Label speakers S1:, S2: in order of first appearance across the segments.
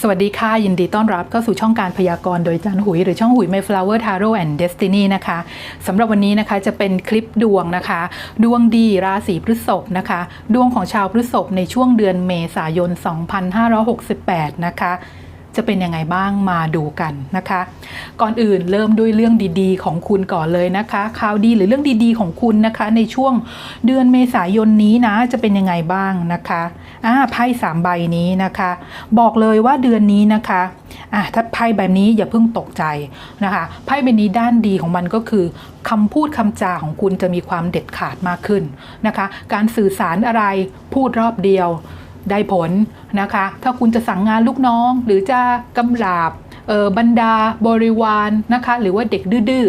S1: สวัสดีค่ะ ยินดีต้อนรับเข้าสู่ช่องการพยากรณ์โดยจันหุย หรือช่องหุย Mayflower Tarot and Destiny นะคะสำหรับวันนี้นะคะจะเป็นคลิปดวงนะคะ ดวงดีราศีพฤษภนะคะ ดวงของชาวพฤษภในช่วงเดือนเมษายน 2568 นะคะ จะเป็นยังไงบ้างมาดูกันนะคะ ก่อนอื่นเริ่มด้วยเรื่องดีๆ ของคุณก่อนเลยนะคะข่าวดีหรือเรื่องดีๆของคุณนะคะ ในช่วงเดือนเมษายนนี้นะจะเป็นยังไงบ้างนะคะอ่าไพ่สามใบนี้นะคะ บอกเลยว่าเดือนนี้นะคะอะถ้าไพ่แบบนี้อย่าเพิ่งตกใจนะคะไพ่ใบนี้ด้านดีของมันก็คือคำพูดคำจาของคุณจะมีความเด็ดขาดมากขึ้นนะคะ การสื่อสารอะไรพูดรอบเดียว ได้ผลนะคะ ถ้าคุณจะสั่งงานลูกน้อง หรือจะกำราบ บรรดาบริวารนะคะหรือว่าเด็กดื้อ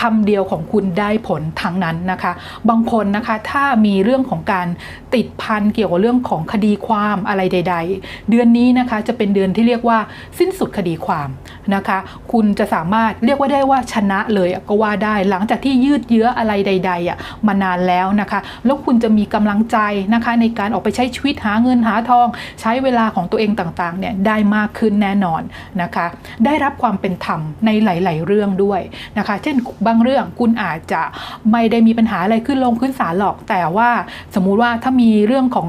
S1: คำเดียวของคุณได้ผลทั้งนั้นนะคะ บางคนนะคะถ้ามีเรื่องของการติดพันเกี่ยวกับเรื่องของคดีความอะไรใด ๆ เดือนนี้นะคะจะเป็นเดือนที่เรียกว่าสิ้นสุดคดีความนะคะ คุณจะสามารถเรียกว่าได้ว่าชนะเลยก็ว่าได้หลังจากที่ยืดเยื้ออะไรใดๆอะมานานแล้วนะคะ แล้วคุณจะมีกำลังใจนะคะ ในการออกไปใช้ชีวิตหาเงินหาทอง ใช้เวลาของตัวเองต่างๆเนี่ยได้มากขึ้นแน่นอนนะคะได้รับความเป็นธรรมในหลาย ๆ เรื่องด้วยนะคะ เช่นบางเรื่องคุณอาจจะไม่ได้มีปัญหาอะไรขึ้นลงขึ้นศาลหรอก แต่ว่าสมมุติว่าถ้ามีเรื่องของ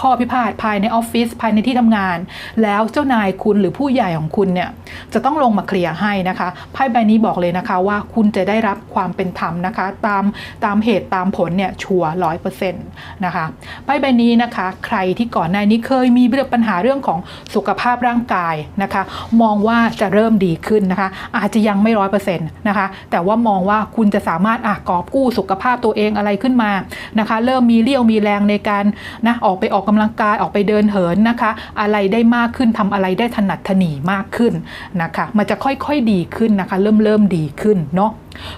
S1: ข้อพิพาทภายในออฟฟิศภายในที่ทำงาน แล้วเจ้านายคุณหรือผู้ใหญ่ของคุณเนี่ย จะต้องลงมาเคลียร์ให้นะคะไพ่ใบนี้บอกเลยนะคะว่าคุณจะได้รับความเป็นธรรมนะคะ ตามตามเหตุตามผลเนี่ยชัวร้อยเปอร์เซ็นต์นะคะไพ่ใบนี้นะคะ ใครที่ก่อนหน้านี้เคยมีเรื่องปัญหาเรื่องของสุขภาพร่างกายนะคะ มองว่าจะเริ่มดีขึ้นนะคะ อาจจะยังไม่ร้อยเปอร์เซ็นต์นะคะ แต่ว่ามองว่าคุณจะสามารถอะกอบกู้สุขภาพตัวเองอะไรขึ้นมานะคะ เริ่มมีเรี่ยวมีแรงในการนะออกไปออกกำลังกายออกไปเดินเหินนะคะ อะไรได้มากขึ้นทำอะไรได้ถนัดถนีมากขึ้นนะคะมันจะค่อยๆดีขึ้นนะคะ เริ่มเริ่มดีขึ้นเนาะ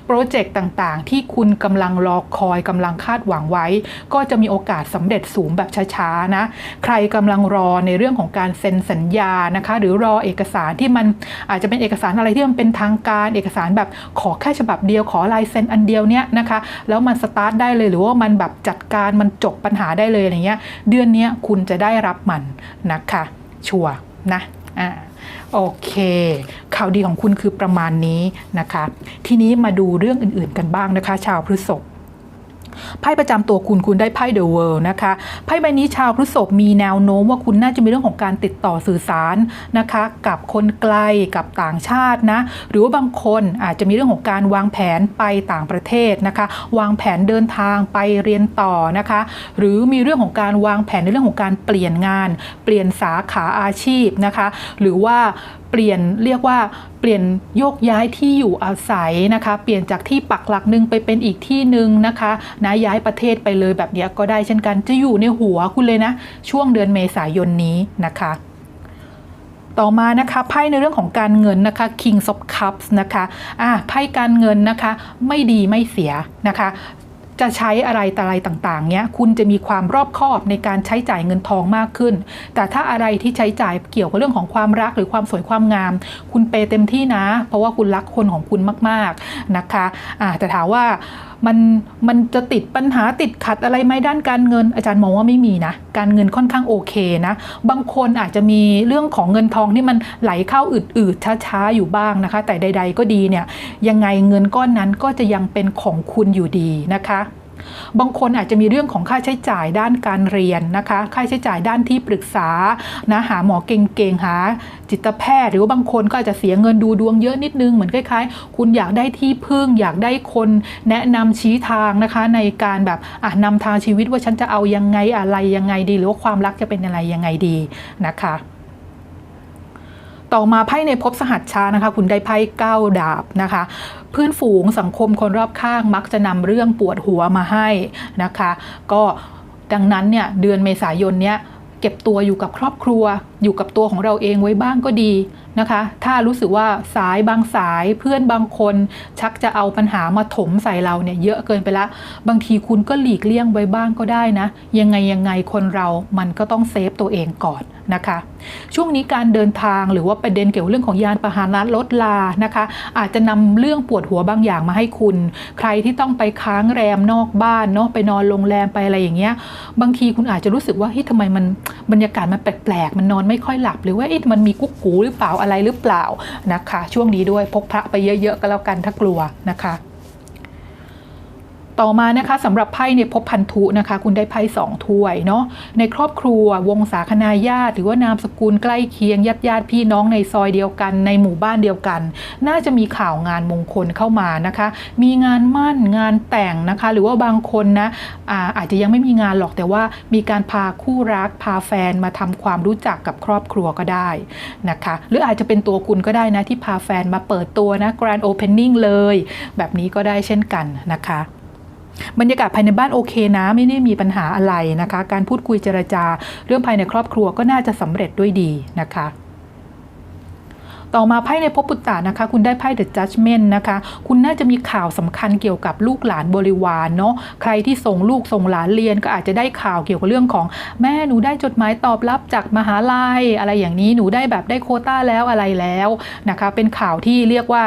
S1: โปรเจกต์ต่างๆ ที่คุณกำลังรอคอยกำลังคาดหวังไว้ ก็จะมีโอกาสสำเร็จสูงแบบช้าๆนะ ใครกำลังรอในเรื่องของการเซ็นสัญญานะคะ หรือรอเอกสารที่มันอาจจะเป็นเอกสารอะไรที่มันเป็นทางการเอกสารแบบขอแค่ฉบับเดียวขอลายเซ็นอันเดียวเนี้ยนะคะ แล้วมันสตาร์ทได้เลยหรือว่ามันแบบจัดการมันจบปัญหาได้เลยอะไรเงี้ยเดือนนี้คุณจะได้รับมันนะคะ ชัวร์นะอ่า โอเค ข่าวดีของคุณคือประมาณนี้นะคะ ทีนี้มาดูเรื่องอื่นๆกันบ้างนะคะ ชาวพฤษภ ไพ่ประจำตัวคุณคุณได้ไพ่เดอะเวิลด์นะคะไพ่ใบนี้ชาวพฤษภมีแนวโน้มว่าคุณน่าจะมีเรื่องของการติดต่อสื่อสารนะคะ กับคนไกลกับต่างชาตินะหรือว่าบางคนอาจจะมีเรื่องของการวางแผนไปต่างประเทศนะคะ วางแผนเดินทางไปเรียนต่อนะคะ หรือมีเรื่องของการวางแผนในเรื่องของการเปลี่ยนงาน เปลี่ยนสาขาอาชีพนะคะ หรือว่า เปลี่ยนเรียกว่าเปลี่ยนโยกย้ายที่อยู่อาศัยนะคะ เปลี่ยนจากที่ปักหลักหนึ่งไปเป็นอีกที่หนึ่งนะคะนะย้ายประเทศไปเลยแบบนี้ก็ได้เช่นกันจะอยู่ในหัวคุณเลยนะ ช่วงเดือนเมษายนนี้นะคะต่อมานะคะไพ่ในเรื่องของการเงินนะคะ King of Cups นะคะอะไพ่การเงินนะคะ ไม่ดีไม่เสียนะคะ จะใช้อะไรแต่อะไรต่างๆเนี้ยคุณจะมีความรอบคอบในการใช้จ่ายเงินทองมากขึ้น แต่ถ้าอะไรที่ใช้จ่ายเกี่ยวกับเรื่องของความรักหรือความสวยความงาม คุณเปย์เต็มที่นะ เพราะว่าคุณรักคนของคุณมากๆนะคะอ่าแต่ถามว่า มันมันจะติดปัญหาติดขัดอะไรไหมด้านการเงินอาจารย์มองว่าไม่มีนะ การเงินค่อนข้างโอเคนะ บางคนอาจจะมีเรื่องของเงินทองที่มันไหลเข้าอืดๆช้าๆอยู่บ้างนะคะ แต่ใด ๆ ก็ดีเนี่ยยังไงเงินก้อนนั้นก็จะยังเป็นของคุณอยู่ดีนะคะ บางคนอาจจะมีเรื่องของค่าใช้จ่ายด้านการเรียนนะคะ ค่าใช้จ่ายด้านที่ปรึกษานะหาหมอเก่งๆหาจิตแพทย์ หรือว่าบางคนก็อาจจะเสียเงินดูดวงเยอะนิดนึงเหมือนคล้ายๆ คุณอยากได้ที่พึ่ง อยากได้คนแนะนำชี้ทางนะคะ ในการแบบอะนำทางชีวิตว่าฉันจะเอายังไงอะไรยังไงดี หรือว่าความรักจะเป็นอะไรยังไงดีนะคะ ต่อมาไพ่ในภพสหัสชานะคะ คุณได้ไพ่เก้าดาบนะคะ เพื่อนฝูงสังคมคนรอบข้างมักจะนำเรื่องปวดหัวมาให้นะคะ ก็ดังนั้นเนี่ยเดือนเมษายนเนี้ยเก็บตัวอยู่กับครอบครัว อยู่กับตัวของเราเองไว้บ้างก็ดี นะคะ ถ้ารู้สึกว่าสายบางสายเพื่อนบางคน ชักจะเอาปัญหามาถมใส่เราเนี่ยเยอะเกินไปละ บางทีคุณก็หลีกเลี่ยงไว้บ้างก็ได้นะ ยังไงยังไงคนเรามันก็ต้องเซฟตัวเองก่อนนะคะ ช่วงนี้การเดินทางหรือว่าประเด็นเกี่ยวกับเรื่องของยานพาหนะลดลานะคะ อาจจะนำเรื่องปวดหัวบางอย่างมาให้คุณ ใครที่ต้องไปค้างแรมนอกบ้านเนาะไปนอนโรงแรมไปอะไรอย่างเงี้ย บางทีคุณอาจจะรู้สึกว่าเฮ้ยทำไมมัน บรรยากาศมันแปลกๆ มันนอนไม่ค่อยหลับ หรือว่ามันมีกุ๊กกูหรือเปล่าอะไรหรือเปล่านะคะ ช่วงนี้ด้วยพกพระไปเยอะๆก็แล้วกันถ้ากลัวนะคะ ต่อมานะคะสำหรับไพ่เนี่ยพบพันธุนะคะ คุณได้ไพ่สองถ้วยเนาะในครอบครัววงศาคณาญาติหรือว่านามสกุลใกล้เคียงญาติญาติพี่น้องในซอยเดียวกัน ในหมู่บ้านเดียวกัน น่าจะมีข่าวงานมงคลเข้ามานะคะ มีงานมั่นงานแต่งนะคะ หรือว่าบางคนนะอาอาจจะยังไม่มีงานหรอกแต่ว่ามีการพาคู่รักพาแฟนมาทำความรู้จักกับครอบครัวก็ได้นะคะ หรืออาจจะเป็นตัวคุณก็ได้นะที่พาแฟนมาเปิดตัวนะ grand opening เลย แบบนี้ก็ได้เช่นกันนะคะ บรรยากาศภายในบ้านโอเคนะไม่ได้มีปัญหาอะไรนะคะ การพูดคุยเจรจา เรื่องภายในครอบครัวก็น่าจะสำเร็จด้วยดีนะคะต่อมาไพ่ในภพปุตตะนะคะ คุณได้ไพ่ The Judgment นะคะ คุณน่าจะมีข่าวสำคัญเกี่ยวกับลูกหลานบริวารเนาะใครที่ส่งลูกส่งหลานเรียนก็อาจจะได้ข่าวเกี่ยวกับเรื่องของแม่หนูได้จดหมายตอบรับจากมหาลัย อะไรอย่างนี้หนูได้แบบได้โคต้าแล้วอะไรแล้วนะคะ เป็นข่าวที่เรียกว่า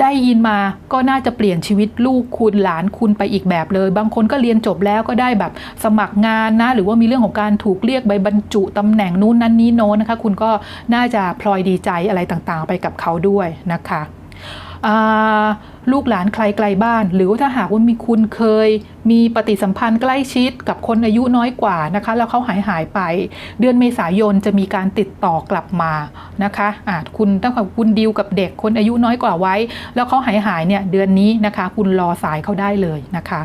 S1: ได้ยินมาก็น่าจะเปลี่ยนชีวิตลูกคุณหลานคุณไปอีกแบบเลย บางคนก็เรียนจบแล้วก็ได้แบบสมัครงานนะ หรือว่ามีเรื่องของการถูกเรียกใบบรรจุตำแหน่งนู้นนั้นนี้โน้นนะคะ คุณก็น่าจะพลอยดีใจอะไรต่างๆ ไปกับเขาด้วยนะคะ ลูกหลานใครไกลบ้าน หรือว่าถ้าหากว่ามีคุณเคย มีปฏิสัมพันธ์ใกล้ชิดกับคนอายุน้อยกว่านะคะ แล้วเขาหายหายไป เดือนเมษายนจะมีการติดต่อกลับมานะคะอาจคุณตั้งแต่คุณดีลกับเด็กคนอายุน้อยกว่าไว้ แล้วเขาหายหายเนี่ยเดือนนี้นะคะ คุณรอสายเขาได้เลยนะคะ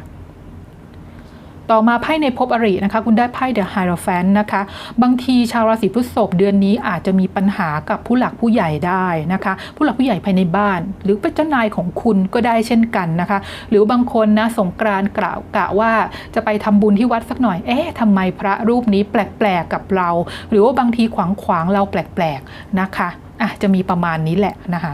S1: ต่อมาไพ่ในภพอรินะคะ คุณได้ไพ่เดอะไฮโรแฟนนะคะ บางทีชาวราศีพฤษภเดือนนี้อาจจะมีปัญหากับผู้หลักผู้ใหญ่ได้นะคะ ผู้หลักผู้ใหญ่ภายในบ้าน หรือเป็นเจ้านายของคุณก็ได้เช่นกันนะคะ หรือบางคนนะสงกรานต์กล่าวกะว่าจะไปทำบุญที่วัดสักหน่อย เอ๊ะทำไมพระรูปนี้แปลกๆกับเรา หรือว่าบางทีขวางขวางๆเราแปลกๆนะคะอะจะมีประมาณนี้แหละนะคะ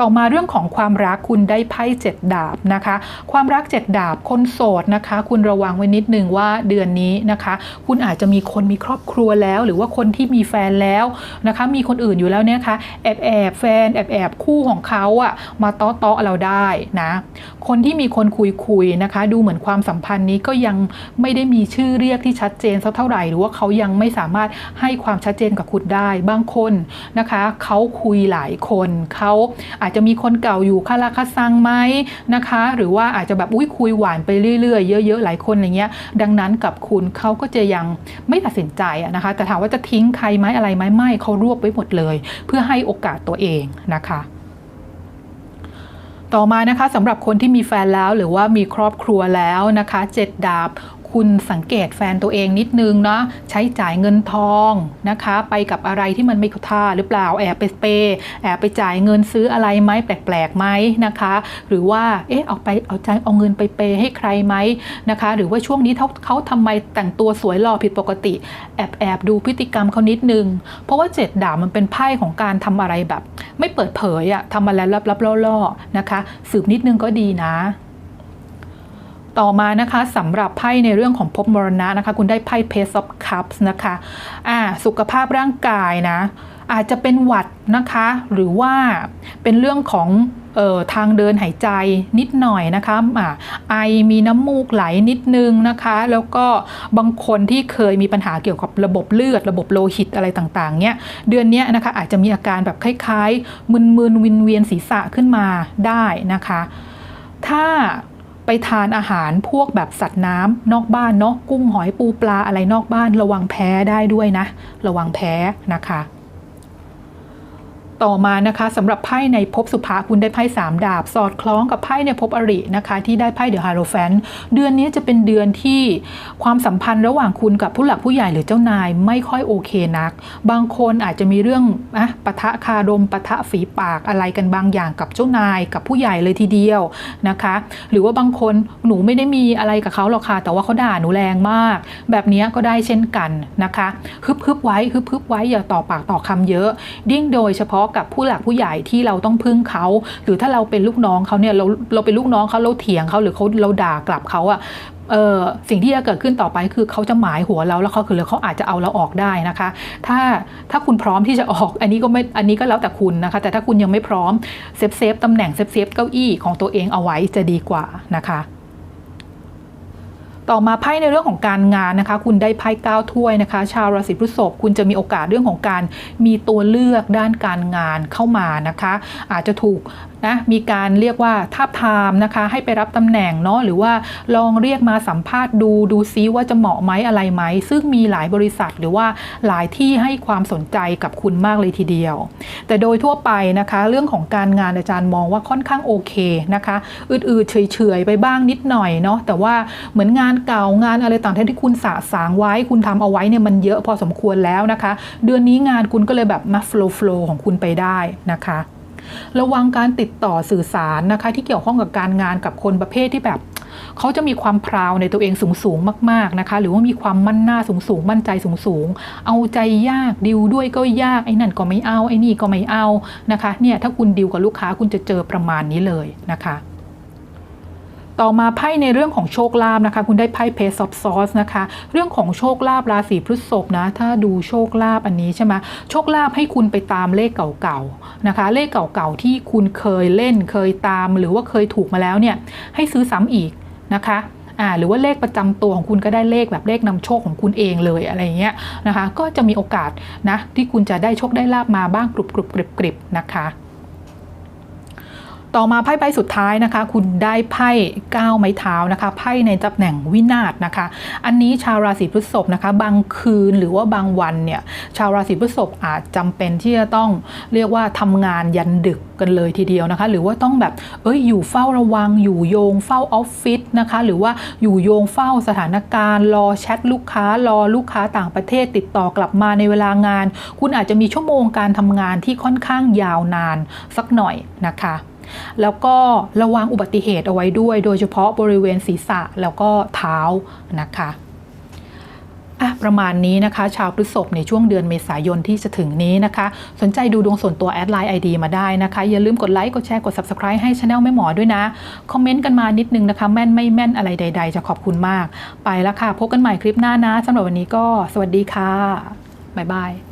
S1: ต่อมาเรื่องของความรักคุณได้ไพ่เจ็ดดาบนะคะ ความรักเจ็ดดาบคนโสดนะคะ คุณระวังไว้นิดนึงว่าเดือนนี้นะคะ คุณอาจจะมีคนมีครอบครัวแล้ว หรือว่าคนที่มีแฟนแล้วนะคะ มีคนอื่นอยู่แล้วเนี่ยคะแอบแอบแฟนแอบแอบคู่ของเขาอะมาต้อต้อเราได้นะคนที่มีคนคุยคุยนะคะ ดูเหมือนความสัมพันธ์นี้ก็ยังไม่ได้มีชื่อเรียกที่ชัดเจนสักเท่าไหร่หรือว่าเขายังไม่สามารถให้ความชัดเจนกับคุณได้บางคนนะคะเขาคุยหลายคนเขาอาจจะมีคนเก่าอยู่คาราคาซังไหมนะคะ หรือว่าอาจจะแบบอุ้ยคุยหวานไปเรื่อยๆเยอะๆหลายคนอะไรเงี้ยดังนั้นกับคุณเขาก็จะยังไม่ตัดสินใจนะคะ แต่ถามว่าจะทิ้งใครไหมอะไรไหมไม่เขารวบไว้หมดเลย เพื่อให้โอกาสตัวเองนะคะต่อมานะคะสำหรับคนที่มีแฟนแล้วหรือว่ามีครอบครัวแล้วนะคะเจ็ดดาบ คุณสังเกตแฟนตัวเองนิดนึงเนาะใช้จ่ายเงินทองนะคะ ไปกับอะไรที่มันไม่เข้ท่าหรือเปล่าแอบไปเปย์แอบไปจ่ายเงินซื้ออะไรไหมแปลกๆไหมนะคะ หรือว่าเอ๊ะเอาไปเอาใจเอาเงินไปเปย์ให้ใครไหมนะคะ หรือว่าช่วงนี้เขาเขาทำไมแต่งตัวสวยหล่อผิดปกติ แอบแอบดูพฤติกรรมเขานิดนึง เพราะว่าเจ็ดดาบมันเป็นไพ่ของการทำอะไรแบบ ไม่เปิดเผยอะทำอะไรลับๆล่อๆนะคะ สืบนิดนึงก็ดีนะ ต่อมานะคะสำหรับไพ่ในเรื่องของภพมรณะนะคะ คุณได้ไพ่ Page of Cups นะคะอ่าสุขภาพร่างกายนะ อาจจะเป็นหวัดนะคะ หรือว่าเป็นเรื่องของเอ่อทางเดินหายใจนิดหน่อยนะคะอ่าไอมีน้ำมูกไหลนิดนึงนะคะ แล้วก็บางคนที่เคยมีปัญหาเกี่ยวกับระบบเลือด ระบบโลหิตอะไรต่างๆเนี่ยเดือนเนี้ยนะคะอาจจะมีอาการแบบคล้ายๆมึนๆวินเวียนศีรษะขึ้นมาได้นะคะ ถ้า ไปทานอาหารพวกแบบสัตว์น้ำนอกบ้านเนาะกุ้งหอยปูปลาอะไรนอกบ้าน ระวังแพ้ได้ด้วยนะ ระวังแพ้นะคะ ต่อมานะคะสำหรับไพ่ในภพสุภาคุณได้ไพ่สามดาบ สอดคล้องกับไพ่ในภพอรินะคะที่ได้ไพ่เดอะฮาโรแฟนเดือนนี้จะเป็นเดือนที่ความสัมพันธ์ระหว่างคุณกับผู้หลักผู้ใหญ่หรือเจ้านายไม่ค่อยโอเคนัก บางคนอาจจะมีเรื่องอะปะทะคารมปะทะฝีปากอะไรกันบางอย่างกับเจ้านายกับผู้ใหญ่เลยทีเดียวนะคะ หรือว่าบางคนหนูไม่ได้มีอะไรกับเขาหรอกค่ะแต่ว่าเขาด่าหนูแรงมาก แบบนี้ก็ได้เช่นกันนะคะฮึบฮึบไว้ฮึบฮึบไว้อย่าต่อปากต่อคำเยอะยิ่งโดยเฉพาะกับผู้หลักผู้ใหญ่ที่เราต้องพึ่งเขา หรือถ้าเราเป็นลูกน้องเขาเนี่ยเราเราเป็นลูกน้องเขาเราเถียงเขาหรือเขาเราด่ากลับเขาอะเออสิ่งที่จะเกิดขึ้นต่อไปคือเขาจะหมายหัวเราแล้วเขาคือเขาอาจจะเอาเราออกได้นะคะ ถ้าถ้าคุณพร้อมที่จะออกอันนี้ก็ไม่อันนี้ก็แล้วแต่คุณนะคะ แต่ถ้าคุณยังไม่พร้อมเซฟเซฟตำแหน่งเซฟเซฟเก้าอี้ของตัวเองเอาไว้จะดีกว่านะคะ ต่อมาไพ่ในเรื่องของการงานนะคะ คุณได้ไพ่เก้าถ้วยนะคะ ชาวราศีพฤษภคุณจะมีโอกาสเรื่องของการมีตัวเลือกด้านการงานเข้ามานะคะ อาจจะถูกนะมีการเรียกว่าทาบทามนะคะ ให้ไปรับตำแหน่งเนาะหรือว่าลองเรียกมาสัมภาษณ์ดูดูซิว่าจะเหมาะไหมอะไรไหม ซึ่งมีหลายบริษัทหรือว่าหลายที่ให้ความสนใจกับคุณมากเลยทีเดียว แต่โดยทั่วไปนะคะ เรื่องของการงานอาจารย์มองว่าค่อนข้างโอเคนะคะอืดๆเฉยๆไปบ้างนิดหน่อยเนาะแต่ว่าเหมือนงานเก่างานอะไรต่างๆที่คุณสะสางไว้ คุณทำเอาไว้เนี่ยมันเยอะพอสมควรแล้วนะคะ เดือนนี้งานคุณก็เลยแบบมาโฟล์โฟล์ของคุณไปได้นะคะระวังการติดต่อสื่อสารนะคะที่เกี่ยวข้องกับการงานกับคนประเภทที่แบบเขาจะมีความพราวในตัวเองสูงสูงๆมากๆนะคะ หรือว่ามีความมั่นหน้าสูงสูงๆมั่นใจสูงสูงๆเอาใจยากดิวด้วยก็ยากไอ้นั่นก็ไม่เอาไอ้นี่ก็ไม่เอานะคะเนี่ยถ้าคุณดิวกับลูกค้าคุณจะเจอประมาณนี้เลยนะคะ ต่อมาไพ่ในเรื่องของโชคลาภนะคะ คุณได้ไพ่เพซอฟซอสนะคะ เรื่องของโชคลาภราศีพฤษภนะ ถ้าดูโชคลาภอันนี้ใช่ไหมโชคลาภให้คุณไปตามเลขเก่าๆนะคะ เลขเก่าๆที่คุณเคยเล่นเคยตาม หรือว่าเคยถูกมาแล้วเนี่ยให้ซื้อซ้ำอีกนะคะอ่าหรือว่าเลขประจำตัวของคุณก็ได้เลขแบบเลขนำโชคของคุณเองเลยอะไรเงี้ยนะคะ ก็จะมีโอกาสนะที่คุณจะได้โชคได้ลาบมาบ้างกรุบกรุบกริบกริบนะคะ ต่อมาไพ่ใบสุดท้ายนะคะ คุณได้ไพ่ก้าวไม้เท้านะคะไพ่ในตำแหน่งวินาศนะคะ อันนี้ชาวราศีพฤษภนะคะ บางคืนหรือว่าบางวันเนี่ยชาวราศีพฤษภอาจจำเป็นที่จะต้องเรียกว่าทำงานยันดึกกันเลยทีเดียวนะคะ หรือว่าต้องแบบเอ้ยอยู่เฝ้าระวังอยู่โยงเฝ้าออฟฟิศนะคะ หรือว่าอยู่โยงเฝ้าสถานการณ์รอแชทลูกค้ารอลูกค้าต่างประเทศติดต่อกลับมาในเวลางาน คุณอาจจะมีชั่วโมงการทำงานที่ค่อนข้างยาวนานสักหน่อยนะคะ แล้วก็ระวังอุบัติเหตุเอาไว้ด้วย โดยเฉพาะบริเวณศีรษะแล้วก็เท้านะคะอะประมาณนี้นะคะ ชาวพฤษภในช่วงเดือนเมษายนที่จะถึงนี้นะคะ สนใจดูดวงส่วนตัวแอดไลน์ ID มาได้นะคะ อย่าลืมกดไลค์ กดแชร์ กด Subscribe ให้ช anel แม่หมอด้วยนะ คอมเมนต์กันมานิดนึงนะคะ แม่นไม่แม่นอะไรใด ๆ จะขอบคุณมาก ไปแล้วค่ะ พบกันใหม่คลิปหน้านะสำหรับวันนี้ก็สวัสดีค่ะ บ๊ายบาย